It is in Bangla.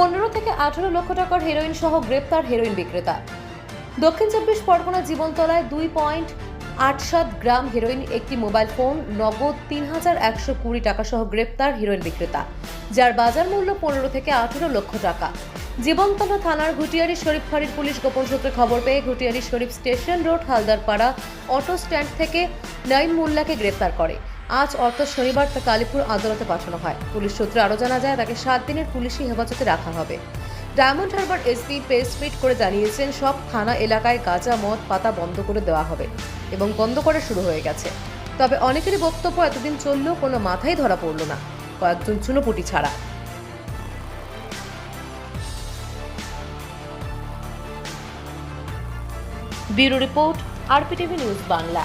পনেরো থেকে আঠারো লক্ষ টাকার হেরোইন সহ গ্রেপ্তার হেরোইন বিক্রেতা। দক্ষিণ চব্বিশ পরগনা জীবনতলায় দুই পয়েন্ট আট সাত গ্রাম হেরোইন একটি মোবাইল ফোন নগদ তিন হাজার একশো কুড়ি টাকা সহ গ্রেপ্তার হিরোইন বিক্রেতা, যার বাজার মূল্য পনেরো থেকে আঠেরো লক্ষ টাকা। জীবনতলা থানার ঘুটিয়ারি শরীফ ফাঁড়ির পুলিশ গোপন সূত্রে খবর পেয়ে Ghutiari Sharif station road, Haldarpara auto stand থেকে নাইম মোল্লাকে গ্রেপ্তার করে। আজ, অর্থাৎ শনিবার, তা কালীপুর আদালতে পাঠানো হয়। পুলিশ সূত্রে আরও জানা যায়, তাকে সাত দিনের পুলিশি হেফাজতে রাখা হবে। ডায়মন্ড হারবার এসপি প্রেসমিট করে জানিয়েছেন, সব থানা এলাকায় গাঁজা, মদ, পাতা বন্ধ করে দেওয়া হবে এবং বন্ধ করা শুরু হয়ে গেছে। তবে অনেকেরই বক্তব্য, এতদিন চললেও কোনো মাথায় ধরা পড়ল না। কয়েকজন চুনোপুটি ছাড়া। Bureau report, RPTV news Bangla.